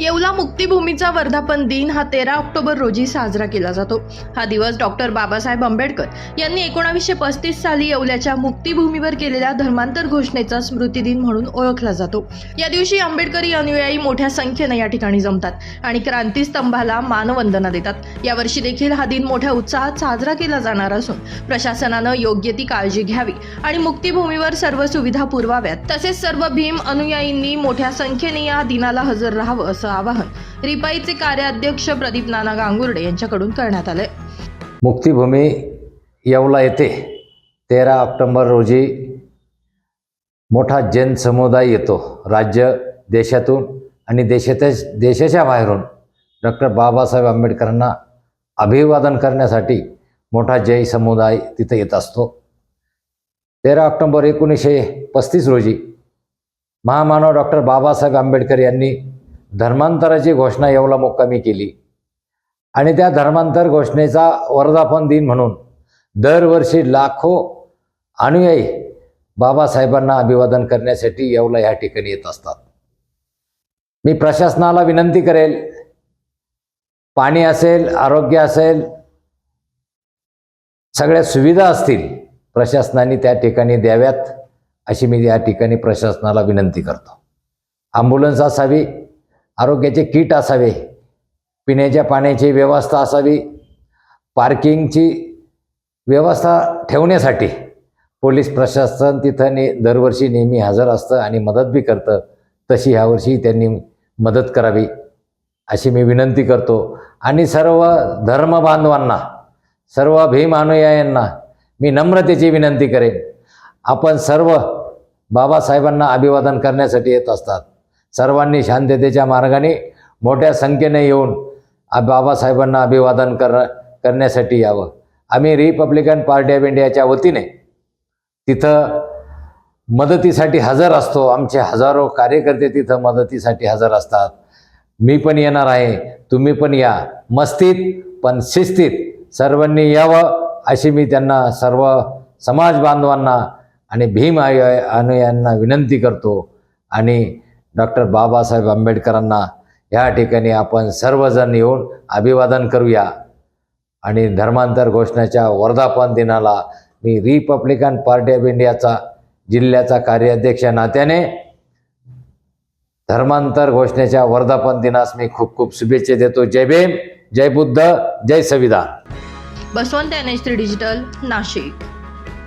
येवला मुक्तिभूमीचा वर्धापन दिन हा तेरा ऑक्टोबर रोजी साजरा केला जातो. हा दिवस डॉक्टर बाबासाहेब आंबेडकर यांनी एकोणावीसशे पस्तीस साली येवल्याच्या मुक्तिभूमीवर केलेल्या धर्मांतर घोषणेचा स्मृती दिन म्हणून ओळखला जातो. या दिवशी आंबेडकरी अनुयायी मोठ्या संख्येने या ठिकाणी जमतात आणि क्रांतीस्तंभाला मानवंदना देतात. यावर्षी देखील हा दिन मोठ्या उत्साहात साजरा केला जाणार असून प्रशासनानं योग्य ती काळजी घ्यावी आणि मुक्तिभूमीवर सर्व सुविधा पुरवाव्यात. तसेच सर्व भीम अनुयायींनी मोठ्या संख्येने या दिनाला हजर राहावं असं आवाहन रिपाईचे कार्याध्यक्ष प्रदीप नाना गांगुर्डे यांच्याकडून करण्यात आले मुक्तिभूमी येवला येथे तेरा ऑक्टोंबर रोजी मोठा जैन समुदाय येतो. राज्य देशातून आणि देशातच देशाच्या बाहेरून डॉक्टर बाबासाहेब आंबेडकरांना अभिवादन करण्यासाठी मोठा जय समुदाय तिथे येत असतो. तेरा ऑक्टोंबर एकोणीसशे पस्तीस रोजी महामानव डॉक्टर बाबासाहेब आंबेडकर यांनी धर्मांतराची घोषणा येवला मुक्कामी केली. आणि त्या धर्मांतर घोषणेचा वर्धापन दिन म्हणून दरवर्षी लाखो अनुयायी बाबासाहेबांना अभिवादन करण्यासाठी येवला या ठिकाणी येत असतात. मी प्रशासनाला विनंती करेल पाणी असेल आरोग्य असेल सगळ्या सुविधा असतील प्रशासनाने त्या ठिकाणी द्याव्यात अशी मी या ठिकाणी प्रशासनाला विनंती करतो. ॲम्ब्युलन्स असावी आरोग्याचे किट असावे पिण्याच्या पाण्याची व्यवस्था असावी पार्किंगची व्यवस्था ठेवण्यासाठी पोलीस प्रशासन तिथं ने दरवर्षी नेहमी हजर असतं आणि मदत बी करतं. तशी ह्यावर्षी त्यांनी मदत करावी अशी मी विनंती करतो. आणि सर्व धर्मबांधवांना सर्व भीम अनुयायांना मी नम्रतेची विनंती करेन. आपण सर्व बाबासाहेबांना अभिवादन करण्यासाठी येत असतात. सर्वांनी शांततेच्या मार्गाने मोठ्या संख्येने येऊन बाबासाहेबांना अभिवादन कर करण्यासाठी यावं. आम्ही रिपब्लिकन पार्टी ऑफ इंडियाच्या वतीने तिथं मदतीसाठी हजर असतो. आमचे हजारो कार्यकर्ते तिथं मदतीसाठी हजर असतात. मी पण येणार आहे. तुम्ही पण या. मस्तीत पण शिस्तीत सर्वांनी यावं अशी मी त्यांना सर्व समाज बांधवांना आणि भीम आय- अनुयांना विनंती करतो. आणि डॉक्टर बाबासाहेब आंबेडकरांना या ठिकाणी आपण सर्वजण येऊन अभिवादन करूया. आणि धर्मांतर घोषणाच्या वर्धापन दिनाला मी रिपब्लिकन पार्टी ऑफ इंडियाचा जिल्ह्याचा कार्याध्यक्ष नात्याने धर्मांतर घोषणेच्या वर्धापन दिनास मी खूप खूप शुभेच्छा देतो. जय भीम जय बुद्ध जय संविधान. Basavant N H three digital Nashik.